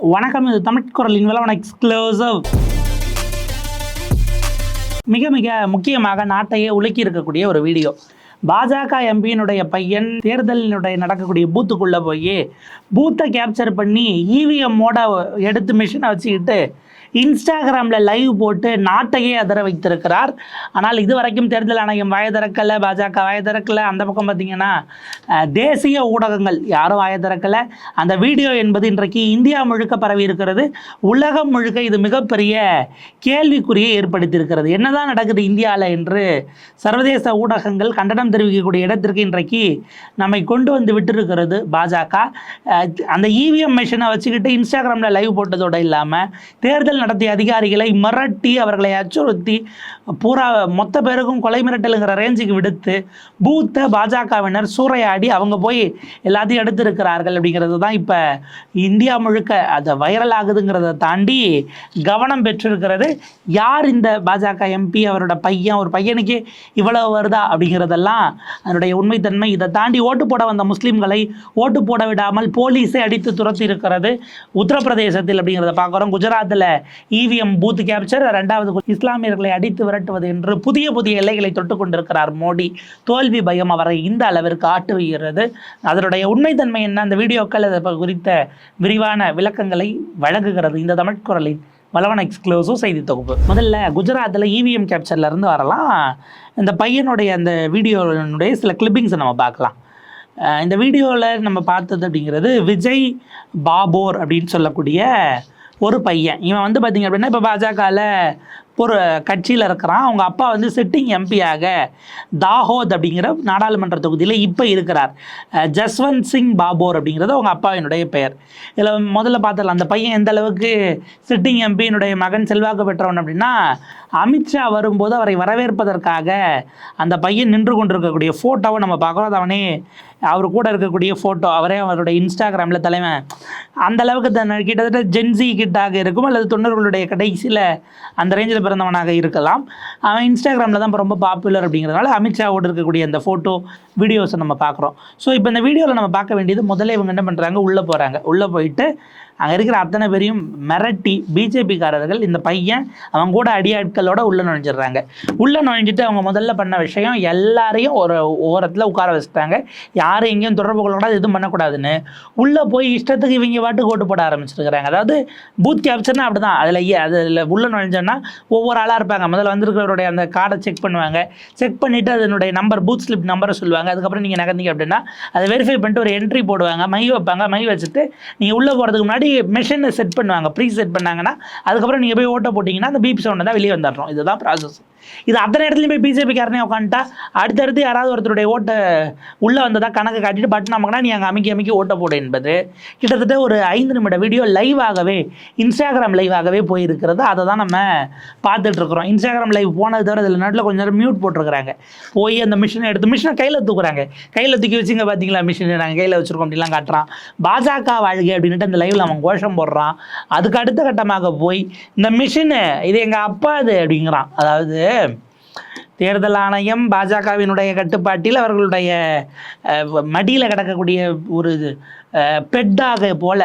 வணக்கம் இது தமிழ் குரலின் விளவன எக்ஸ்க்ளோசிவ் மிக மிக முக்கியமாக நாட்டையே உலுக்கி இருக்கக்கூடிய ஒரு வீடியோ. பாஜக எம்பியினுடைய பையன் தேர்தலினுடைய நடக்கக்கூடிய பூத்துக்குள்ளே போய் பூத்தை கேப்சர் பண்ணி ஈவிஎம்மோட எடுத்து மிஷினை வச்சுக்கிட்டு இன்ஸ்டாகிராமில் லைவ் போட்டு நாட்டையே அதிர வைத்திருக்கிறார். ஆனால் இது வரைக்கும் தேர்தல் ஆணையம் வாய திறக்கலை பாஜக வாய திறக்கலை. அந்த பக்கம் பார்த்தீங்கன்னா தேசிய ஊடகங்கள் யாரும் வாய திறக்கலை. அந்த வீடியோ என்பது இன்றைக்கு இந்தியா முழுக்க பரவி இருக்கிறது. உலகம் முழுக்க இது மிகப்பெரிய கேள்விக்குறியை ஏற்படுத்தியிருக்கிறது. என்னதான் நடக்குது இந்தியாவில் என்று சர்வதேச ஊடகங்கள் கண்டனம் தெரிவிக்கக்கூடிய இடத்திற்கு இன்றைக்கு நம்மை கொண்டு வந்து விட்டிருக்கிறது பாஜக. அந்த இவிஎம் மிஷினை வச்சுக்கிட்டு இன்ஸ்டாகிராமில் லைவ் போட்டதோடு இல்லாமல் தேர்தல் நடத்திய அதிகாரிகளை மிரட்டி அவர்களை அச்சுறுத்தி பூரா மொத்த பேருக்கும் கொலை மிரட்டலுங்கிற ரேஞ்சுக்கு விடுத்து பூத்த பாஜகவினர் சூறையாடி அவங்க போய் எல்லாத்தையும் எடுத்திருக்கிறார்கள் அப்படிங்கிறது தான் இப்போ இந்தியா முழுக்க அது வைரல் ஆகுதுங்கிறத தாண்டி கவனம் பெற்றிருக்கிறது. யார் இந்த பாஜக எம்பி அவரோட பையன் ஒரு பையனுக்கு இவ்வளவு வருதா அப்படிங்கிறதெல்லாம் அதனுடைய உண்மைத்தன்மை. இதை தாண்டி ஓட்டு போட வந்த முஸ்லீம்களை ஓட்டு போட விடாமல் போலீஸை அடித்து துரத்தி இருக்கிறது உத்தரப்பிரதேசத்தில் அப்படிங்கிறத பார்க்குறோம். குஜராத்தில் இவிஎம் பூத் கேப்சர் ரெண்டாவது இஸ்லாமியர்களை அடித்து விரட்டுவது என்று புதிய புதிய எல்லைகளை தொட்டு கொண்டிருக்கிறார் மோடி. தோல்வி பயம் அவரை இந்த அளவிற்கு ஆட்டுகிறது அதனுடைய உண்மைத்தன்மை என்ன? அந்த வீடியோக்கள் அதை குறித்த விரிவான விளக்கங்களை வழங்குகிறது இந்த தமிழ் குரலின் வளவன் எக்ஸ்க்ளூசிவ் செய்தி தொகுப்பு. முதல்ல குஜராத்தில் இவிஎம் கேப்சர்லேருந்து வரலாம். இந்த பையனுடைய அந்த வீடியோனுடைய சில கிளிப்பிங்ஸை நம்ம பார்க்கலாம். இந்த வீடியோவில் நம்ம பார்த்தது அப்படிங்கிறது விஜய் பாபோர் அப்படின்னு சொல்லக்கூடிய ஒரு பையன். இவன் வந்து பார்த்திங்க அப்படின்னா இப்போ பாஜகவில் ஒரு கட்சியில் இருக்கிறான். அவங்க அப்பா வந்து சிட்டிங் எம்பியாக தாஹோத் அப்படிங்கிற நாடாளுமன்ற தொகுதியில் இப்போ இருக்கிறார். ஜஸ்வந்த் சிங் பாபோர் அப்படிங்கிறது அவங்க அப்பாவினுடைய பெயர். இதில் முதல்ல பார்த்துடலாம். அந்த பையன் எந்த அளவுக்கு சிட்டிங் எம்பியினுடைய மகன் செல்வாக்கு பெற்றவன் அப்படின்னா அமித்ஷா வரும்போது அவரை வரவேற்பதற்காக அந்த பையன் நின்று கொண்டிருக்கக்கூடிய ஃபோட்டோவை நம்ம பார்க்குறோம். அவனே அவர் கூட இருக்கக்கூடிய ஃபோட்டோ அவரே அவருடைய இன்ஸ்டாகிராமில் தலைவன். அந்த அளவுக்கு தன்னை கிட்டத்தட்ட ஜென்சி கிட்டாக இருக்கும். அல்லது தொண்டர்களுடைய கடைசியில் அந்த ரேஞ்சில் பிறந்தவனாக இருக்கலாம். அவன் இன்ஸ்டாகிராமில் தான் இப்போ ரொம்ப பாப்புலர் அப்படிங்கிறதுனால அமித்ஷாவோடு இருக்கக்கூடிய அந்த ஃபோட்டோ வீடியோஸை நம்ம பார்க்குறோம். ஸோ இப்போ இந்த வீடியோவில் நம்ம பார்க்க வேண்டியது முதல்ல இவங்க என்ன பண்ணுறாங்க உள்ளே போகிறாங்க உள்ளே போயிட்டு அங்கே இருக்கிற அத்தனை பேரையும் மிரட்டி பிஜேபிக்காரர்கள் இந்த பையன் அவங்க கூட அடியாட்களோட உள்ளே நுழைஞ்சிடுறாங்க. உள்ளே நுழைஞ்சிட்டு அவங்க முதல்ல பண்ண விஷயம் எல்லாரையும் ஒரு ஓரத்தில் உட்கார வச்சுட்டாங்க. யாரும் எங்கேயும் தொடர்பு கொள்ளக்கூடாது எதுவும் பண்ணக்கூடாதுன்னு. உள்ளே போய் இஷ்டத்துக்கு இவங்க பாட்டுக்கு ஓட்டு போட ஆரம்பிச்சிருக்கிறாங்க. அதாவது பூத் கேப்சர்னா அப்படி தான் அதில் அதில் உள்ளே நுழைஞ்சோன்னா ஒவ்வொரு ஆளாக இருப்பாங்க. முதல்ல வந்திருக்கிறவருடைய அந்த கார்டை செக் பண்ணுவாங்க. செக் பண்ணிவிட்டு அதனுடைய நம்பர் பூத் ஸ்லிப் நம்பரை சொல்லுவாங்க. அதுக்கப்புறம் நீங்கள் நகர்ந்தீங்க அப்படின்னா அதை வெரிஃபை பண்ணிட்டு ஒரு என்ட்ரி போடுவாங்க. மை வைப்பாங்க. மை வச்சுட்டு நீங்கள் உள்ளே போகிறதுக்கு முன்னாடி மெஷினை செட் பண்ணுவாங்க. ப்ரீ செட் பண்ணாங்கன்னா அதுக்கப்புறம் நீங்கள் போய் ஓட்ட போட்டிங்கன்னா அந்த பீப் சவுண்ட் தான் வெளியே வந்துடுறோம் இதுதான் ப்ராசஸ் இது அத்தனை இடத்துலையும் போய் பிஜேபி காரனே உட்காந்துட்டா அடுத்தடுத்து யாராவது ஒருத்தருடைய ஓட்டை உள்ளே வந்ததா கணக்கு காட்டிட்டு பட்டன் நமக்குனா நீ அங்கே அமைக்கி அமைக்கி ஓட்ட போடு என்பது கிட்டத்தட்ட ஒரு ஐந்து நிமிட வீடியோ லைவாகவே இன்ஸ்டாகிராம் லைவாகவே போயிருக்கிறது. அதை தான் நம்ம பார்த்துட்டு இருக்கிறோம். இன்ஸ்டாகிராம் லைவ் போனது தவிர இதில் நாட்டில் கொஞ்சம் நேரம் மியூட் போட்டிருக்கிறாங்க. போய் அந்த மிஷினை எடுத்து மிஷினை கையில் தூக்குறாங்க. கையில் தூக்கி வச்சுங்க பார்த்தீங்களா மிஷினை நாங்கள் கையில் வச்சுருக்கோம் அப்படிலாம் காட்டுறான். பாஜக வாழ்க்கை அப்படின்ட்டு அந்த லைவில் அவன் கோஷம் போடுறான். அதுக்கு அடுத்த கட்டமாக போய் இந்த மிஷினு இது எங்கள் அப்பா இது அப்படிங்கிறான். அதாவது தேர்தல் ஆணையம் பாஜகவினுடைய கட்டுப்பாட்டில் அவர்களுடைய மடியில் கிடக்கக்கூடிய ஒரு பெட்டாக போல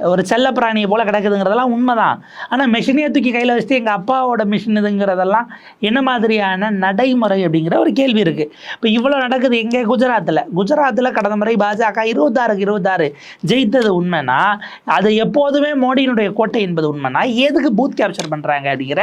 ஒரு செல்ல பிராணியை போல் கிடக்குதுங்கிறதெல்லாம் உண்மைதான். ஆனால் மிஷினே தூக்கி கையில் வச்சுட்டு எங்கள் அப்பாவோட மிஷின் இதுங்கிறதெல்லாம் என்ன மாதிரியான நடைமுறை அப்படிங்கிற ஒரு கேள்வி இருக்குது இப்போ இவ்வளோ நடக்குது எங்கே குஜராத்தில் குஜராத்தில் கடந்த முறை பாஜக இருபத்தாறுக்கு இருபத்தாறு ஜெயித்தது உண்மைனா அது எப்போதுமே மோடியினுடைய கோட்டை என்பது உண்மைனா எதுக்கு பூத் கேப்சர் பண்ணுறாங்க அப்படிங்கிற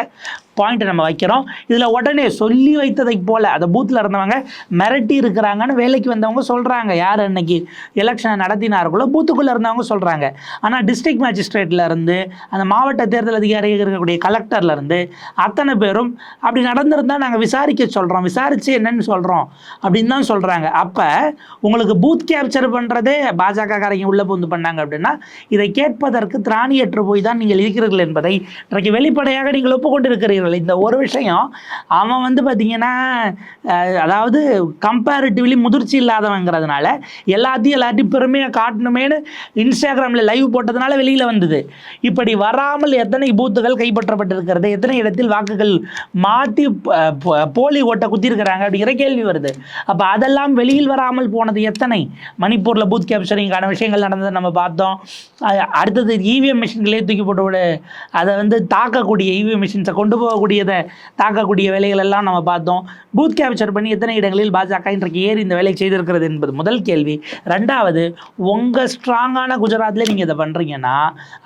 பாயிண்ட்டை நம்ம வைக்கிறோம். இதில் உடனே சொல்லி வைத்ததை போல் அந்த பூத்தில் இருந்தவங்க மிரட்டி இருக்கிறாங்கன்னு வேலைக்கு வந்தவங்க சொல்கிறாங்க யார் அன்னைக்கு எலெக்ஷனை நடத்தினார்களோ பூத்துக்குள்ளே இருந்தவங்க சொல்கிறாங்க ஆனால் டிஸ்ட்ரிக்ட் மேஜிஸ்ட்ரேட்லேருந்து அந்த மாவட்ட தேர்தல் அதிகாரி இருக்கக்கூடிய கலெக்டர்லேருந்து அத்தனை பேரும் அப்படி நடந்திருந்தால் நாங்கள் விசாரிக்க சொல்கிறோம் விசாரித்து என்னன்னு சொல்கிறோம் அப்படின்னு தான் சொல்கிறாங்க அப்போ உங்களுக்கு பூத் கேப்சர் பண்ணுறதே பாஜகக்காரங்க உள்ளே புந்து பண்ணாங்க அப்படின்னா இதை கேட்பதற்கு திராணியற்று போய் தான் நீங்கள் இருக்கிறீர்கள் என்பதை இன்றைக்கு வெளிப்படையாக நீங்கள் ஒப்புக்கொண்டு இருக்கிறீர்கள் இந்த ஒரு விஷயம் அவன் வந்து பார்த்தீங்கன்னா அதாவது கம்பேரிட்டிவ்லி முதிர்ச்சி இல்லாதவங்கிறதுனால எல்லாத்தையும் எல்லாத்தையும் பெருமையாக காட்டணுமேனு இன்ஸ்டாகிராமில் லைவ் போட்டது கைப்பற்றப்பட்டதுனால வெளியில் வந்தது. இப்படி வராமல் எத்தனை பூத்துகள் கைப்பற்றப்பட்டிருக்கிறது? எத்தனை இடத்தில் வாக்குகள் மாற்றி போலி ஓட்டை குத்திருக்கிறாங்க அப்படிங்கிற கேள்வி வருது. அப்போ அதெல்லாம் வெளியில் வராமல் போனது எத்தனை? மணிப்பூரில் பூத் கேப்சரிங்கான விஷயங்கள் நடந்ததை நம்ம பார்த்தோம். அடுத்தது இவிஎம் மிஷின்களே தூக்கி போட்டு அதை வந்து தாக்கக்கூடிய இவிஎம் மிஷின்ஸை கொண்டு போகக்கூடியதை தாக்கக்கூடிய வேலைகள் எல்லாம் நம்ம பார்த்தோம். பூத் கேப்சர் பண்ணி எத்தனை இடங்களில் பாஜக இன்றைக்கு ஏறி இந்த வேலையை செய்திருக்கிறது என்பது முதல் கேள்வி. ரெண்டாவது உங்கள் ஸ்ட்ராங்கான குஜராத்தில் நீங்கள் இதை பண்ணுறீங்கன்னா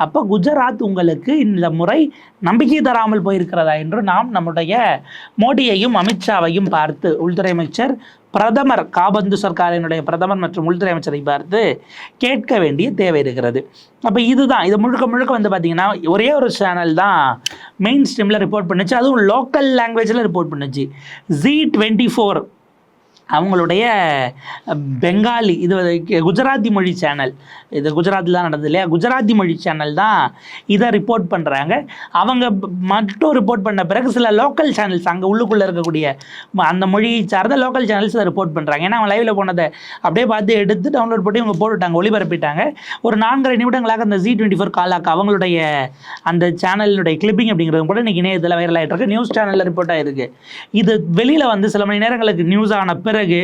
அப்போ குஜராத் உங்களுக்கு இந்த முறை நம்பிக்கை தராமல் போயிருக்கிறதா என்று நாம் நம்முடைய மோடியையும் அமித்ஷாவையும் பார்த்து உள்துறை அமைச்சர் பிரதமர் காபந்து சர்க்காரினுடைய பிரதமர் மற்றும் உள்துறை அமைச்சரை பார்த்து கேட்க வேண்டிய தேவை இருக்கிறது. அப்போ இதுதான். இது முழுக்க முழுக்க வந்து பார்த்தீங்கன்னா ஒரே ஒரு சேனல் தான் மெயின் ஸ்ட்ரீமில் ரிப்போர்ட் பண்ணுச்சு. அதுவும் லோக்கல் லாங்குவேஜில் ரிப்போர்ட் பண்ணுச்சு. ஜி டுவெண்ட்டி ஃபோர் அவங்களுடைய பெங்காலி இது குஜராத்தி மொழி சேனல் இது குஜராத்தில் தான் நடந்தது இல்லையா? குஜராத்தி மொழி சேனல் தான் இதை ரிப்போர்ட் பண்ணுறாங்க அவங்க மட்டும் ரிப்போர்ட் பண்ண பிறகு சில லோக்கல் சேனல்ஸ் அங்கே உள்ளுக்குள்ளே இருக்கக்கூடிய ம- அந்த மொழியை சார்ந்த லோக்கல் சேனல்ஸ் இதை ரிப்போர்ட் பண்ணுறாங்க ஏன்னா அவங்க லைவில் போனதை அப்படியே பார்த்து எடுத்து டவுன்லோட் பண்ணி அவங்க போட்டுவிட்டாங்க ஒளிபரப்பிட்டாங்க. ஒரு நான்கரை நிமிடங்களாக அந்த ஜி டுவெண்ட்டி ஃபோர் காலாக்கு அவங்களுடைய அந்த சேனலுடைய கிளிப்பிங் அப்படிங்கிறது கூட இன்றைக்கி இணையத்தில் வைரல் ஆகிட்டு இருக்கு. நியூஸ் சேனலில் ரிப்போர்ட் ஆகிருக்கு இது வெளியில் வந்து சில மணி நேரங்களுக்கு நியூஸ் ஆன பிறகு பிறகு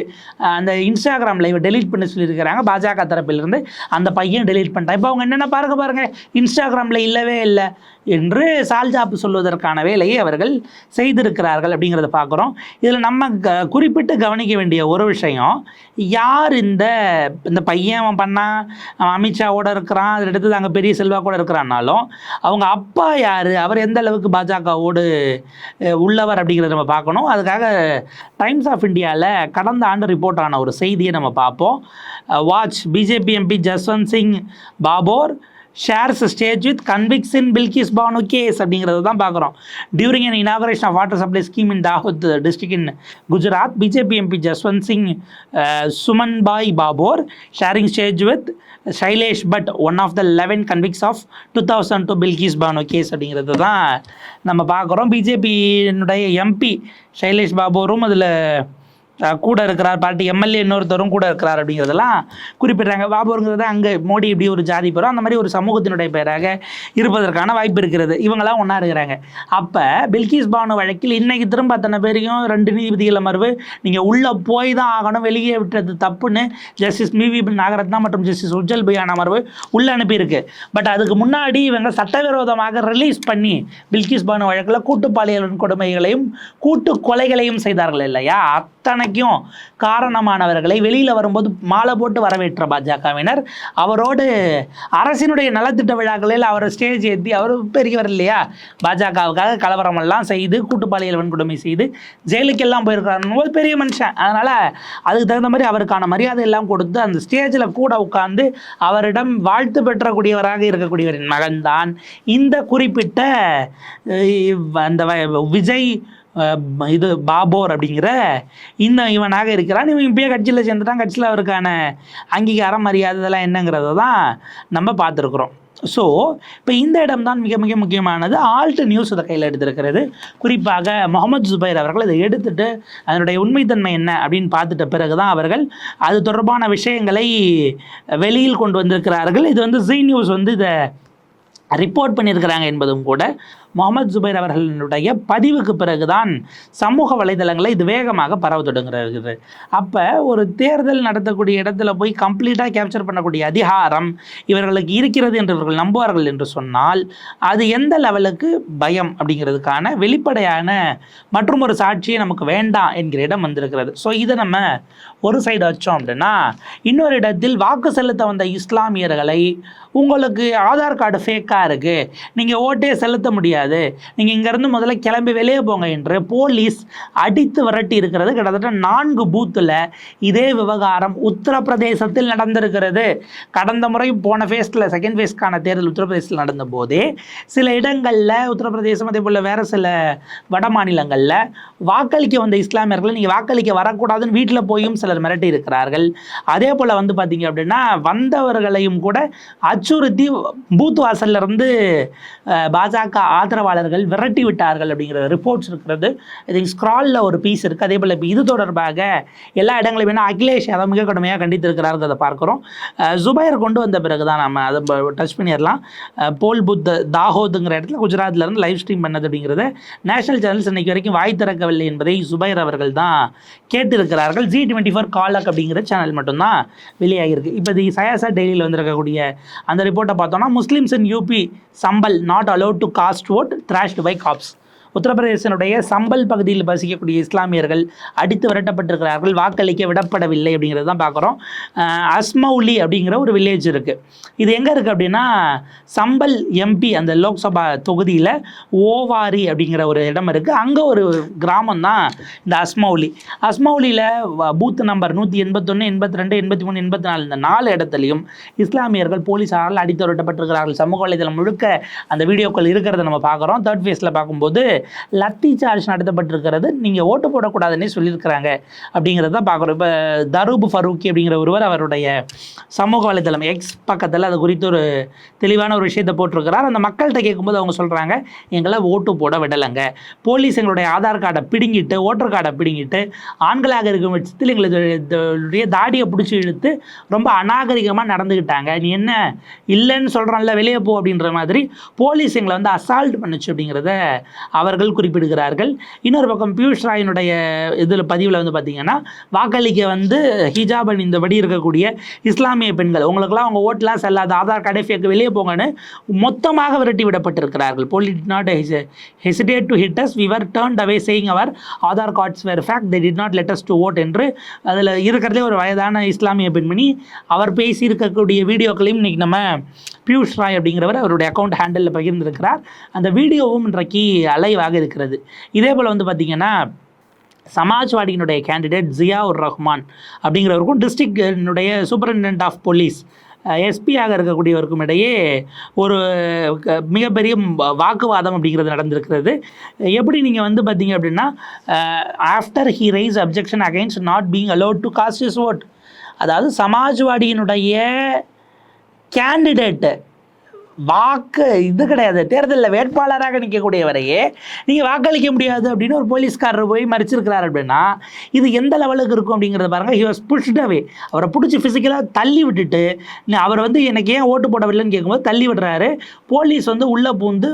அந்த இன்ஸ்டாகிராம் லைவை டெலீட் பண்ண சொல்லியிருக்கிறாங்க. பாஜக தரப்பிலிருந்து அந்த பையன் டெலீட் பண்ணிட்டான். இப்போ அவங்க என்னென்ன பாருங்க பாருங்க. இன்ஸ்டாகிராமில் இல்லவே இல்லை என்று சால்ஜாப்பு சொல்வதற்கான வேலையை அவர்கள் செய்திருக்கிறார்கள் அப்படிங்கிறத பார்க்குறோம். இதில் நம்ம குறிப்பிட்டு கவனிக்க வேண்டிய ஒரு விஷயம் யார் இந்த இந்த பையன் அவன் பண்ணான் அவன் அமித்ஷாவோட இருக்கிறான் அதில் எடுத்து அங்கே பெரிய செல்வா கூட இருக்கிறான்னாலும் அவங்க அப்பா யார் அவர் எந்த அளவுக்கு பாஜகவோடு உள்ளவர் அப்படிங்கிறத நம்ம பார்க்கணும். அதுக்காக டைம்ஸ் ஆஃப் இந்தியாவில் கடந்த ஆண்டு ரிப்போர்ட் ஆன ஒரு செய்தியை நம்ம பார்ப்போம். Watch BJP MP Jaswant Singh Bhabhor shares stage with convicts in Bilkis Bano case அப்படிங்கிறத தான் பார்க்குறோம். During an inauguration of water supply scheme in தாகூத் district in Gujarat BJP MP Jaswant Singh Sumanbhai Bhabhor sharing stage with Shailesh Bhatt one of the eleven convicts of two thousand two Bilkis Bano case அப்படிங்கிறது தான் நம்ம பார்க்குறோம். பிஜேபியினுடைய MP Shailesh பாபோரும் அதில் கூட இருக்கிறார் party MLA இன்னொருத்தரும் கூட இருக்கிறார் அப்படிங்கிறதெல்லாம் குறிப்பிட்றாங்க. பாபுங்கிறது அங்கே மோடி இப்படி ஒரு ஜாதி பெறும் அந்த மாதிரி ஒரு சமூகத்தினுடைய பெயராக இருப்பதற்கான வாய்ப்பு இருக்கிறது. இவங்கெல்லாம் ஒன்றா இருக்கிறாங்க. அப்போ பில்கிஸ் பானு வழக்கில் இன்னைக்கு திரும்ப அத்தனை பேரையும் ரெண்டு நீதிபதிகள் அமர்வு நீங்கள் உள்ளே போய் தான் ஆகணும் வெளியே விட்டது தப்புன்னு ஜஸ்டிஸ் மிவி நாகரத்னா மற்றும் ஜஸ்டிஸ் உஜ்ஜல் பயான் அமர்வு உள்ளே அனுப்பியிருக்கு. பட் அதுக்கு முன்னாடி இவங்க சட்டவிரோதமாக ரிலீஸ் பண்ணி பில்கிஸ் பானு வழக்கில் கூட்டு பாலியல் கொடுமைகளையும் கூட்டு கொலைகளையும் செய்தார்கள் இல்லையா? அத்தனை அத்தனைக்கும் காரணமானவர்களை வெளியில் வரும்போது மாலை போட்டு வரவேற்ற பாஜகவினர். அவரோடு அரசினுடைய நலத்திட்ட விழாக்களில் அவரை ஸ்டேஜ் ஏற்றி அவர் பெரியவர் இல்லையா பாஜகவுக்காக கலவரமெல்லாம் செய்து கூட்டு வன்கொடுமை செய்து ஜெயிலுக்கெல்லாம் போயிருக்கிறார் போது பெரிய மனுஷன். அதனால் அதுக்கு தகுந்த மாதிரி அவருக்கான மரியாதை எல்லாம் கொடுத்து அந்த ஸ்டேஜில் கூட உட்கார்ந்து அவரிடம் வாழ்த்து பெற்றக்கூடியவராக இருக்கக்கூடியவரின் மகன்தான். இந்த குறிப்பிட்ட அந்த விஜய் இது பாபோர் அப்படிங்கிற இந்த இவனாக இருக்கிறான். இவன் இப்பயே கட்சியில் சேர்ந்துட்டான் கட்சியில் அவருக்கான அங்கீகாரம் மரியாதை இதெல்லாம் என்னங்கிறத தான் நம்ம பார்த்துருக்குறோம். ஸோ இப்போ இந்த இடம் தான் மிக மிக முக்கியமானது. ஆல்ட் நியூஸ் இதை கையில் எடுத்திருக்கிறது. குறிப்பாக முகமது ஜுபைர் அவர்கள் இதை எடுத்துட்டு அதனுடைய உண்மைத்தன்மை என்ன அப்படின்னு பார்த்துட்ட பிறகு தான் அவர்கள் அது தொடர்பான விஷயங்களை வெளியில் கொண்டு வந்திருக்கிறார்கள். இது வந்து ஜி நியூஸ் வந்து இதை ரிப்போர்ட் பண்ணியிருக்கிறாங்க என்பதும் கூட முகமது ஜுபைர் அவர்களுடைய பதிவுக்கு பிறகுதான் சமூக வலைதளங்களை இது வேகமாக பரவ தொடங்குகிறது. அப்போ ஒரு தேர்தல் நடத்தக்கூடிய இடத்துல போய் கம்ப்ளீட்டாக கேப்சர் பண்ணக்கூடிய அதிகாரம் இவர்களுக்கு இருக்கிறது என்று இவர்கள் நம்புவார்கள் என்று சொன்னால் அது எந்த லெவலுக்கு பயம் அப்படிங்கிறதுக்கான வெளிப்படையான மற்றும் ஒரு சாட்சியை நமக்கு வேண்டாம் என்கிற இடம் வந்திருக்கிறது. ஸோ இதை நம்ம ஒரு சைடு வச்சோம் அப்படின்னா இன்னொரு இடத்தில் வாக்கு செலுத்த வந்த இஸ்லாமியர்களை உங்களுக்கு ஆதார் கார்டு ஃபேக்காக இருக்குது நீங்கள் ஓட்டே செலுத்த முடியாது நீங்கள் இங்கேருந்து முதல்ல கிளம்பி வெளியே போங்க என்று போலீஸ் அடித்து விரட்டி இருக்கிறது. கிட்டத்தட்ட நான்கு பூத்தில் இதே விவகாரம் உத்தரப்பிரதேசத்தில் நடந்திருக்கிறது. கடந்த முறை போன ஃபேஸில் செகண்ட் ஃபேஸ்க்கான தேர்தல் உத்தரப்பிரதேசத்தில் நடந்த போதே சில இடங்களில் உத்தரப்பிரதேசம் அதே போல் வேறு சில வட மாநிலங்களில் வாக்களிக்க வந்த இஸ்லாமியர்களை நீங்கள் வாக்களிக்க வரக்கூடாதுன்னு வீட்டில் போயும் சிலர் மிரட்டி இருக்கிறார்கள். அதே போல் வந்து பார்த்தீங்க அப்படின்னா வந்தவர்களையும் கூட அச்சுறுத்தி பூத் வாசல்ல இருந்து பாஜக ஆதரவு ஆதரவாளர்கள் விரட்டி விட்டார்கள் அப்படிங்கிற ரிப்போர்ட்ஸ் இருக்கிறது. இது ஸ்க்ராலில் ஒரு பீஸ் இருக்குது அதே போல் இப்போ இது தொடர்பாக எல்லா இடங்களையும் வேணால் அகிலேஷ் யாதவ் மிக கடுமையாக கண்டித்திருக்கிறார்கள் பார்க்குறோம். ஜுபைர் கொண்டு வந்த பிறகு தான் நம்ம அதை டச் பண்ணிடலாம். போல் புத்த தாகோதுங்கிற இடத்துல குஜராத்லேருந்து லைவ் ஸ்ட்ரீம் பண்ணது அப்படிங்கிறத நேஷனல் சேனல்ஸ் இன்றைக்கு வரைக்கும் வாய் திறக்கவில்லை என்பதை சுபைர் அவர்கள் தான் கேட்டிருக்கிறார்கள். ஜி டுவெண்ட்டி ஃபோர் காலக் அப்படிங்கிற சேனல் மட்டும்தான் வெளியாகிருக்கு இப்போ இது சயாசா டெய்லியில் வந்திருக்கக்கூடிய அந்த ரிப்போர்ட்டை பார்த்தோம்னா Muslims in UP Sambhal not allowed to cast vote Trashed thrashed by cops. உத்தரப்பிரதேசனுடைய சம்பல் பகுதியில் வசிக்கக்கூடிய இஸ்லாமியர்கள் அடித்து விரட்டப்பட்டிருக்கிறார்கள் வாக்களிக்க விடப்படவில்லை அப்படிங்கிறது தான் பார்க்குறோம். அஸ்மௌலி அப்படிங்கிற ஒரு வில்லேஜ் இருக்குது இது எங்கே இருக்குது அப்படின்னா சம்பல் எம்பி அந்த லோக்சபா தொகுதியில் ஓவாரி அப்படிங்கிற ஒரு இடம் இருக்குது அங்கே ஒரு கிராமம் தான் இந்த அஸ்மௌலி. அஸ்மௌலியில் பூத் நம்பர் நூற்றி எண்பத்தொன்று எண்பத்தி ரெண்டு எண்பத்தி மூணு எண்பத்தி நாலு இந்த நாலு இடத்துலையும் இஸ்லாமியர்கள் போலீஸாரால் அடித்து விரட்டப்பட்டிருக்கிறார்கள். சமூக வலைதளம் முழுக்க அந்த வீடியோக்கள் இருக்கிறத நம்ம பார்க்குறோம். தேர்ட் ஃபேஸில் பார்க்கும்போது லத்தி சார்ஜ் நடத்தப்பட்டிருக்கிறது. நீங்கள் ஓட்டு போடக்கூடாதுன்னே சொல்லியிருக்கிறாங்க. அப்படிங்கிறத தான் பார்க்குறோம். இப்போ தரூப் ஃபரூக்கி அப்படிங்கிற ஒருவர் அவருடைய சமூக வலைதளம் எக்ஸ் பக்கத்தில் அது குறித்து ஒரு தெளிவான ஒரு விஷயத்தை போட்டிருக்கிறார். அந்த மக்கள்கிட்ட கேட்கும்போது அவங்க சொல்கிறாங்க எங்களை ஓட்டு போட விடலைங்க. போலீஸ் எங்களுடைய ஆதார் கார்டை பிடுங்கிட்டு ஓட்டர் கார்டை பிடுங்கிட்டு ஆண்களாக இருக்கும் பட்சத்தில் எங்களுடைய தாடியை பிடிச்சி இழுத்து ரொம்ப அநாகரிகமாக நடந்துக்கிட்டாங்க நீ என்ன இல்லைன்னு சொல்கிறான்ல வெளியே போ அப்படின்ற மாதிரி போலீஸ் எங்களை வந்து அசால்ட் பண்ணுச்சு அப்படிங்கிறத அவர் அவர்கள் குறிப்பிடுகிறார்கள். இன்னொரு பக்கம் பியூஷ் ராயினுடைய இதில் பதிவில் வந்து பார்த்தீங்கன்னா வாக்களிக்க வந்து ஹிஜாப் அணிந்தபடி இருக்கக்கூடிய இஸ்லாமிய பெண்கள் உங்களுக்கெல்லாம் அவங்க ஓட்டெலாம் செல்லாத ஆதார் கார்டை ஃபேக்கு வெளியே போங்கன்னு மொத்தமாக விரட்டி விடப்பட்டிருக்கிறார்கள். Police did not hesitate to hit us விவர் turned away saying our Aadhaar cards were fake they did not let us to vote என்று அதில் இருக்கிறதே ஒரு வயதான இஸ்லாமிய பெண்மணி அவர் பேசி இருக்கக்கூடிய வீடியோக்களையும் இன்றைக்கி நம்ம பியூஷ் ராய் அப்படிங்கிறவர் அவருடைய அக்கௌண்ட் ஹேண்டலில் பகிர்ந்திருக்கிறார். அந்த வீடியோவும் இன்றைக்கு அலைவாக இருக்கிறது. இதே போல் வந்து பார்த்திங்கன்னா சமாஜ்வாடியினுடைய கேண்டிடேட் ஜியாவுர் ரஹ்மான் அப்படிங்கிறவருக்கும் டிஸ்ட்ரிக்டினுடைய சூப்பரிண்டென்ட் ஆஃப் போலீஸ் எஸ்பியாக இருக்கக்கூடியவருக்கும் இடையே ஒரு மிகப்பெரிய வாக்குவாதம் அப்படிங்கிறது நடந்திருக்கிறது. எப்படி நீங்கள் வந்து பார்த்தீங்க அப்படின்னா after he rise objection against not being allowed to cast his vote அதாவது சமாஜ்வாடியினுடைய கேண்டிடேட்டு வாக்கு இது கிடையாது. தேர்தலில் வேட்பாளராக நிற்கக்கூடியவரையே நீங்கள் வாக்களிக்க முடியாது அப்படின்னு ஒரு போலீஸ்காரர் போய் மறிச்சிருக்கிறார் அப்படின்னா இது எந்த லெவலுக்கு இருக்கும் அப்படிங்கிறத பாருங்கள் ஹி வாஸ் புஷ்டவே அவே அவரை பிடிச்சி ஃபிசிக்கலாக தள்ளி விட்டுட்டு அவர் வந்து எனக்கு ஏன் ஓட்டு போடவில்லைன்னு கேட்கும்போது தள்ளி விடுறாரு. போலீஸ் வந்து உள்ளே பூந்து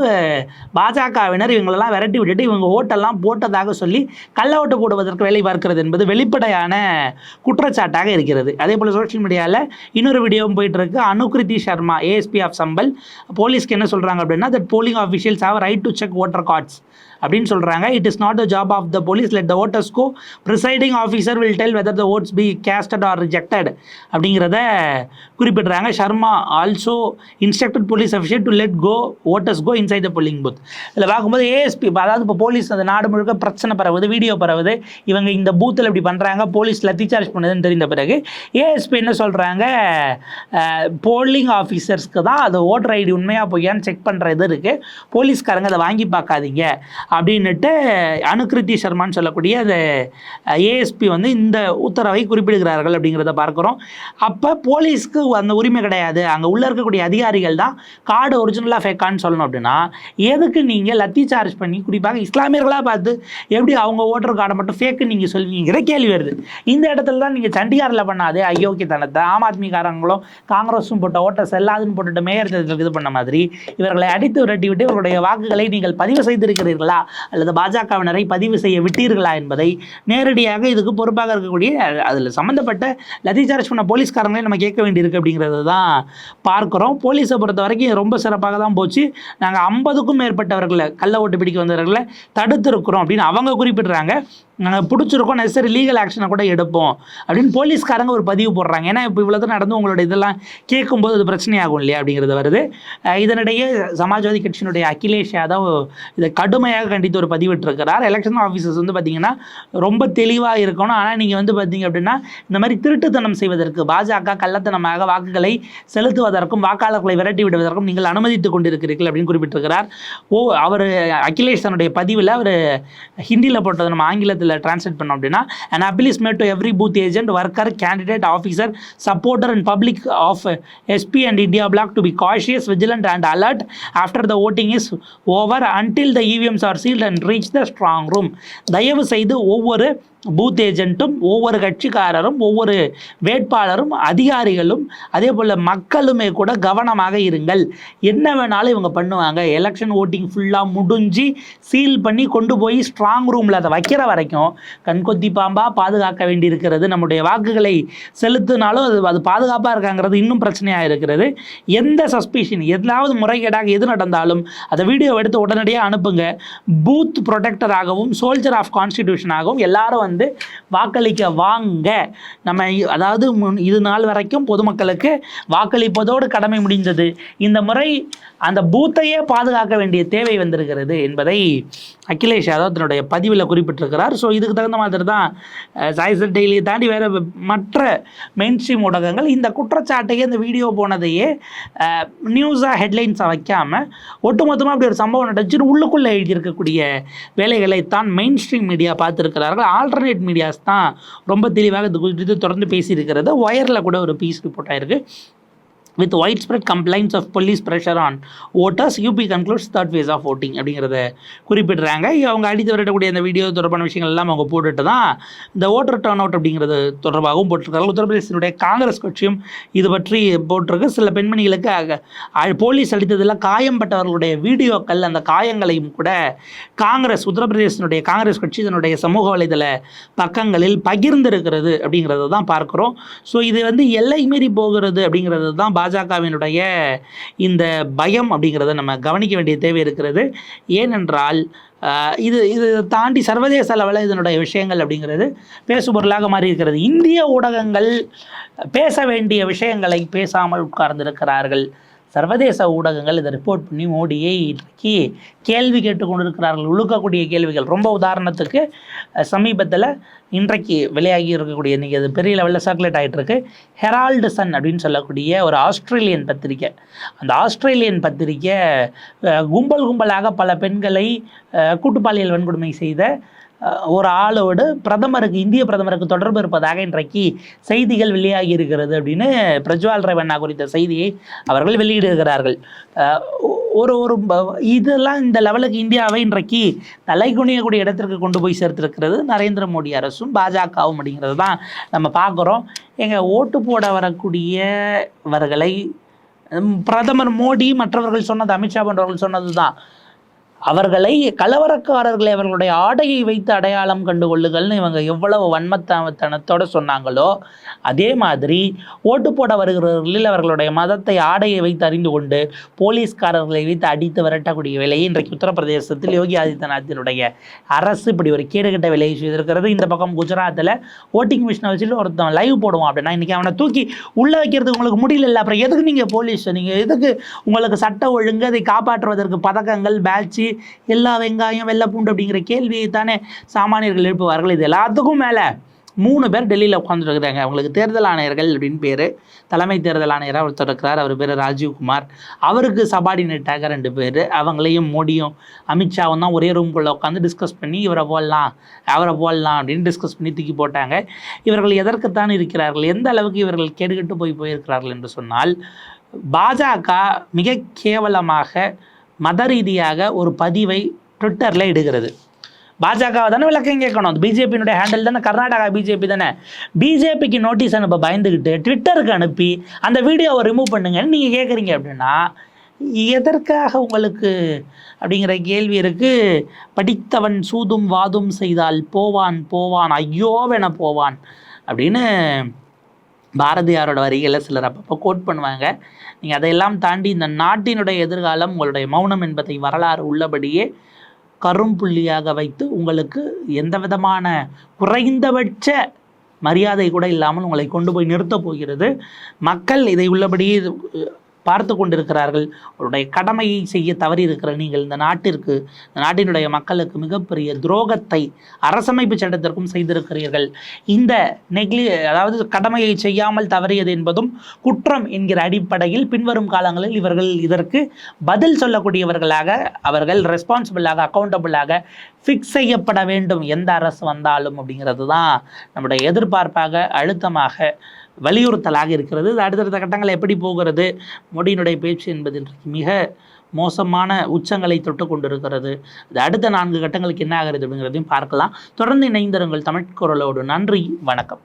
பாஜகவினர் இவங்களெல்லாம் விரட்டி விட்டுட்டு இவங்க ஓட்டெல்லாம் போட்டதாக சொல்லி கள்ள ஓட்டு போடுவதற்கு வேலை பார்க்கிறது என்பது வெளிப்படையான குற்றச்சாட்டாக இருக்கிறது. அதே போல் சோஷியல் மீடியாவில் இன்னொரு வீடியோவும் போயிட்டு இருக்கு. அனுகிருதி சர்மா ஏஎஸ்பி ஆஃப் சம்பல் போலீஸ்க்கு என்ன சொல்கிறாங்க அப்படின்னா that polling officials have right to check voter cards அப்படின்னு சொல்கிறாங்க it is not the job of the police let the voters go presiding officer will tell whether the votes be casted or rejected அப்படிங்கிறத குறிப்பிடுறாங்க. Sharma also instructed police official to let go voters go inside the polling booth இதில் பார்க்கும்போது ASP அதாவது இப்போ police அந்த நாடு முழுக்க பிரச்சனை பரவுது வீடியோ பரவுது. இவங்க இந்த பூத்தில் இப்படி பண்ணுறாங்க போலீஸ் லத்தி சார்ஜ் பண்ணுதுன்னு தெரிந்த பிறகு ஏஎஸ்பி என்ன சொல்கிறாங்க போலிங் ஆஃபீஸர்ஸ்க்கு தான் அது ஓட்டர் ஐடி உண்மையாக பொய்யான்னு செக் பண்ணுற இது இருக்குது போலீஸ்காரங்க அதை வாங்கி பார்க்காதீங்க. அப்படின்னுட்டு அனுகிருதி சர்மான்னு சொல்லக்கூடிய அந்த ஏஎஸ்பி வந்து இந்த உத்தரவை குறிப்பிடுகிறார்கள் அப்படிங்கிறத பார்க்குறோம். அப்போ போலீஸ்க்கு அந்த உரிமை கிடையாது. அங்கே உள்ளே இருக்கக்கூடிய அதிகாரிகள் தான் கார்டு ஒரிஜினலாக ஃபேக்கான்னு சொல்லணும் அப்படின்னா எதுக்கு நீங்கள் லத்தி சார்ஜ் பண்ணி குறிப்பாக இஸ்லாமியர்களாக பார்த்து எப்படி அவங்க ஓட்டர் கார்டை மட்டும் ஃபேக்கு நீங்கள் சொல்லுவீங்கிற கேள்வி வருது. இந்த இடத்துல தான் நீங்கள் சண்டிகாரில் பண்ணாதே அயோக்கியத்தனத்தை ஆம் ஆத்மிக்காரங்களும் காங்கிரஸும் போட்ட ஓட்டை செல்லாதுன்னு போட்டுட்டு மேயர் தேர்தலுக்கு இது பண்ண மாதிரி இவர்களை அடித்து விரட்டி விட்டு இவர்களுடைய வாக்குகளை நீங்கள் பதிவு செய்திருக்கிறீர்களா? அல்லது பாஜகவினரை பதிவு செய்ய விட்டீர்களா என்பதை நேரடியாக இதுக்கு பொறுப்பாக இருக்கக்கூடிய அதில் சம்மந்தப்பட்ட லதி சார்ஜ் பண்ண போலீஸ்காரங்களே நம்ம கேட்க வேண்டியிருக்கு அப்படிங்கிறது தான் பார்க்குறோம். போலீஸை பொறுத்த வரைக்கும் ரொம்ப சிறப்பாக தான் போச்சு. நாங்கள் ஐம்பதுக்கும் மேற்பட்டவர்களை கள்ள ஓட்டு பிடிக்க வந்தவர்களை தடுத்திருக்கிறோம் அப்படின்னு அவங்க குறிப்பிடுறாங்க. பிடிச்சிருக்கோம். நெசசரி லீகல் ஆக்ஷனை கூட எடுப்போம். அப்படின்னு போலீஸ்காரங்க ஒரு பதிவு போடுறாங்க. ஏன்னா இப்போ இவ்வளோ தான் நடந்து உங்களோட இதெல்லாம் கேட்கும்போது அது பிரச்சனையாகும் இல்லையா அப்படிங்கிறது வருது. இதனிடையே சமாஜ்வாதி கட்சியினுடைய அகிலேஷ் யாதவ் இதை கடுமையாக கண்டித்து ஒரு பதிவிட்டிருக்கிறார் எலெக்ஷன் ஆஃபீஸர்ஸ் வந்து பார்த்தீங்கன்னா ரொம்ப தெளிவாக இருக்கணும். ஆனால் நீங்கள் வந்து பார்த்தீங்க அப்படின்னா இந்த மாதிரி திருட்டுத்தனம் செய்வதற்கு பாஜக கள்ளத்தனமாக வாக்குகளை செலுத்துவதற்கும் வாக்காளர்களை விரட்டி விடுவதற்கும் நீங்கள் அனுமதித்துக் கொண்டிருக்கிறீர்கள் அப்படின்னு குறிப்பிட்டிருக்கிறார். ஓ அவர் அகிலேஷ் தன்னுடைய பதிவில் அவர் ஹிந்தியில் போட்டது நம்ம ஆங்கிலத்தில் தமிழில் டிரான்ஸ்லேட் பண்ணோம் அப்படின்னா and appeal is made to every booth agent worker candidate officer supporter and public of SP and India bloc to be cautious vigilant and alert after the voting is over until the EVMs are sealed and reach the strong room தயவு செய்து ஒவ்வொரு booth ஏஜென்ட்டும் ஒவ்வொரு கட்சிக்காரரும் ஒவ்வொரு வேட்பாளரும் அதிகாரிகளும் அதே போல் மக்களுமே கூட கவனமாக இருங்கள் என்ன வேணாலும் இவங்க பண்ணுவாங்க எலெக்ஷன் ஓட்டிங் ஃபுல்லாக முடிஞ்சு சீல் பண்ணி கொண்டு போய் ஸ்ட்ராங் ரூமில் அதை வைக்கிற வரைக்கும் கண்கொத்தி பாம்பாக பாதுகாக்க வேண்டியிருக்கிறது. நம்முடைய வாக்குகளை செலுத்தினாலும் அது அது பாதுகாப்பாக இருக்காங்கிறது இன்னும் பிரச்சனையாக இருக்கிறது. எந்த சஸ்பிஷன் எதாவது முறைகேடாக எது நடந்தாலும் அதை வீடியோ எடுத்து உடனடியாக அனுப்புங்க. பூத் ப்ரொடெக்டராகவும் சோல்ஜர் ஆஃப் கான்ஸ்டிடியூஷனாகவும் எல்லாரும் வந்து வாக்களிக்க வாங்க. நம்ம அதாவது முன்- இது நாள் வரைக்கும் பொதுமக்களுக்கு வாக்களிப்பதோடு கடமை முடிந்தது. இந்த முறை அந்த பூத்தையே பாதுகாக்க வேண்டிய தேவை வந்திருக்கிறது என்பதை அகிலேஷ் யாதவ் தன்னுடைய பதிவில் குறிப்பிட்டிருக்கிறார். ஸோ ஸோ இதுக்கு தகுந்த மாதிரி தான் சாய்சர் டெய்லியை தாண்டி வேறு மற்ற மெயின் ஸ்ட்ரீம் ஊடகங்கள் இந்த குற்றச்சாட்டையே இந்த வீடியோ போனதையே நியூஸாக ஹெட்லைன்ஸாக வைக்காமல் ஒட்டுமொத்தமாக அப்படி ஒரு சம்பவம் நடந்துச்சுன்னு உள்ளுக்குள்ளே எழுதியிருக்கக்கூடிய வேலைகளை தான் மெயின் ஸ்ட்ரீம் மீடியா பார்த்துருக்கிறார்கள். ஆல்டர்னேட் மீடியாஸ் தான் ரொம்ப தெளிவாக இது குறித்து தொடர்ந்து பேசியிருக்கிறது. ஒயரில் கூட ஒரு பீஸ் ரிப்போர்ட் ஆயிருக்கு. With widespread complaints of police pressure on voters UP concludes third phase of voting அப்படிங்கிறத குறிப்பிடுறாங்க. அவங்க அடித்து விரட்டக்கூடிய அந்த வீடியோ தொடர்பான விஷயங்கள் எல்லாம் அவங்க போட்டுட்டு தான் இந்த ஓட்டர் டர்ன் அவுட் அப்படிங்கிறது தொடர்பாகவும் போட்டிருக்காங்க உத்தரப்பிரதேசத்தினுடைய காங்கிரஸ் கட்சியும் இது பற்றி போட்டிருக்கு. சில பெண்மணிகளுக்கு போலீஸ் அடித்ததில் காயம்பட்டவர்களுடைய வீடியோக்கள் அந்த காயங்களையும் கூட காங்கிரஸ் உத்தரப்பிரதேசத்தினுடைய காங்கிரஸ் கட்சி தன்னுடைய சமூக வலைதள பக்கங்களில் பகிர்ந்திருக்கிறது அப்படிங்கிறத தான் பார்க்குறோம். ஸோ இது வந்து எல்லை மீறி போகிறது அப்படிங்கிறது தான் பாஜகவினுடைய இந்த பயம் அப்படிங்கிறத நம்ம கவனிக்க வேண்டிய தேவை இருக்கிறது. ஏனென்றால் இது இது தாண்டி சர்வதேச அளவில் இதனுடைய விஷயங்கள் அப்படிங்கிறது பேசுபொருளாக மாறி இருக்கிறது இந்திய ஊடகங்கள் பேச வேண்டிய விஷயங்களை பேசாமல் உட்கார்ந்திருக்கிறார்கள். சர்வதேச ஊடகங்கள் இதை ரிப்போர்ட் பண்ணி மோடியை இன்றைக்கு கேள்வி கேட்டுக்கொண்டிருக்கிறார்கள் உழுக்கக்கூடிய கேள்விகள். ரொம்ப உதாரணத்துக்கு சமீபத்தில் இன்றைக்கு வெளியாகி இருக்கக்கூடிய இன்றைக்கி அது பெரிய லெவலில் சர்க்குலேட் ஆகிட்டுருக்கு ஹெரால்டு சன் அப்படின்னு சொல்லக்கூடிய ஒரு ஆஸ்திரேலியன் பத்திரிக்கை. அந்த ஆஸ்திரேலியன் பத்திரிக்கை கும்பல் கும்பலாக பல பெண்களை கூட்டுப்பாளியல் கூட்டுப்பாலியல் வன்கொடுமை செய்த ஒரு ஆளோடு பிரதமருக்கு இந்திய பிரதமருக்கு தொடர்பு இருப்பதாக இன்றைக்கு செய்திகள் வெளியாகி இருக்கிறது அப்படின்னு பிரஜ்வால் ரவண்ணா குறித்த செய்தியை அவர்கள் வெளியிடுகிறார்கள். ஒரு ஒரு இதெல்லாம் இந்த லெவலுக்கு இந்தியாவை இன்றைக்கு தலைகுனியக்கூடிய இடத்திற்கு கொண்டு போய் சேர்த்திருக்கிறது நரேந்திர மோடி அரசும் பாஜகவும் அப்படிங்கிறது தான் நம்ம பார்க்குறோம். எங்கள் ஓட்டு போட வரக்கூடியவர்களை பிரதமர் மோடி மற்றவர்கள் சொன்னது அமித்ஷா போன்றவர்கள் சொன்னது தான் அவர்களை கலவரக்காரர்களை அவர்களுடைய ஆடையை வைத்து அடையாளம் கண்டு கொள்ளுகள்னு இவங்க எவ்வளவு வன்மத்தனத்தோடு சொன்னாங்களோ அதே மாதிரி ஓட்டு போட வருகிறவர்களில் அவர்களுடைய மதத்தை ஆடையை வைத்து அறிந்து கொண்டு போலீஸ்காரர்களை வைத்து அடித்து விரட்டக்கூடிய வேலையை இன்றைக்கு உத்தரப்பிரதேசத்தில் யோகி ஆதித்யநாத்தினுடைய அரசு இப்படி ஒரு கேடுகட்ட வேலையை செய்திருக்கிறது. இந்த பக்கம் குஜராத்தில் ஓட்டிங் மிஷினை வச்சுட்டு ஒருத்தன் லைவ் போடுவான் அப்படின்னா இன்றைக்கி அவனை தூக்கி உள்ளே வைக்கிறதுக்கு உங்களுக்கு முடியல அப்புறம் எதுக்கு நீங்கள் போலீஸ் நீங்கள் எதுக்கு உங்களுக்கு சட்ட ஒழுங்கு அதை காப்பாற்றுவதற்கு பதக்கங்கள் பேட்சி எல்லா வெங்காயம் வெள்ளை பூண்டு அப்படிங்கிற கேள்வியை தானே சாமானியர்கள் எழுப்புவார்கள். இது எல்லாத்துக்கும் மேலே மூணு பேர் டெல்லியில் உட்காந்துருக்குறாங்க அவங்களுக்கு தேர்தல் ஆணையர்கள் அப்படின்னு பேர். தலைமை தேர்தல் ஆணையராக ஒருத்தர் இருக்கிறார் அவர் பேர் ராஜீவ்குமார் அவருக்கு சபார்டினேட்டாக ரெண்டு பேர். அவங்களையும் மோடியும் அமித்ஷாவும் தான் ஒரே ரூம்குள்ளே உட்காந்து டிஸ்கஸ் பண்ணி இவரை போடலாம் அவரை போடலாம் அப்படின்னு டிஸ்கஸ் பண்ணி தூக்கி போட்டாங்க. இவர்கள் எதற்குத்தான் இருக்கிறார்கள்? எந்த அளவுக்கு இவர்கள் கேடுகட்டு போய் போயிருக்கிறார்கள் என்று சொன்னால் பாஜக மிக கேவலமாக மத ரீதியாக ஒரு பதிவை ட்விட்டரில் இடுகிறது. பாஜகவை தானே விளக்கம் கேட்கணும். அது பிஜேபியினுடைய ஹேண்டில் தானே கர்நாடகா பிஜேபி தானே. பிஜேபிக்கு நோட்டீஸ் அனுப்ப பயந்துக்கிட்டு ட்விட்டருக்கு அனுப்பி அந்த வீடியோவை ரிமூவ் பண்ணுங்கன்னு நீங்கள் கேட்குறீங்க அப்படின்னா எதற்காக உங்களுக்கு அப்படிங்கிற கேள்வி இருக்கு. படித்தவன் சூதும் வாதும் செய்தால் போவான் போவான் ஐயோவென போவான் அப்படின்னு பாரதியாரோட வரிகளை சிலர் அப்பப்போ கோட் பண்ணுவாங்க. நீங்கள் அதையெல்லாம் தாண்டி இந்த நாட்டினுடைய எதிர்காலம் உங்களுடைய மௌனம் என்பதை வரலாறு உள்ளபடியே கரும்புள்ளியாக வைத்து உங்களுக்கு எந்த விதமான குறைந்தபட்ச மரியாதை கூட இல்லாமல் உங்களை கொண்டு போய் நிறுத்தப் போகிறது. மக்கள் இதை உள்ளபடியே பார்த்து கொண்டிருக்கிறார்கள். அவருடைய கடமையை செய்ய தவறி இருக்கிற நீங்கள் இந்த நாட்டிற்கு இந்த நாட்டினுடைய மக்களுக்கு மிகப்பெரிய துரோகத்தை அரசமைப்பு சட்டத்திற்கும் செய்திருக்கிறீர்கள். இந்த நெக்லி அதாவது கடமையை செய்யாமல் தவறியது என்பதும் குற்றம் என்கிற அடிப்படையில் பின்வரும் காலங்களில் இவர்கள் இதற்கு பதில் சொல்லக்கூடியவர்களாக அவர்கள் ரெஸ்பான்சிபிளாக அக்கௌண்டபிளாக ஃபிக்ஸ் செய்யப்பட வேண்டும். எந்த அரசு வந்தாலும் அப்படிங்கிறது தான் நம்முடைய எதிர்பார்ப்பாக அழுத்தமாக வலியுறுத்தலாக இருக்கிறது. இது அடுத்தடுத்த கட்டங்கள் எப்படி போகிறது? மோடியினுடைய பேச்சு என்பது இன்றைக்கு மிக மோசமான உச்சங்களை தொட்டு கொண்டிருக்கிறது. இது அடுத்த நான்கு கட்டங்களுக்கு என்ன ஆகிறது அப்படிங்கிறதையும் பார்க்கலாம். தொடர்ந்து இணைந்திருங்கள் தமிழ் குரலோடு. நன்றி வணக்கம்.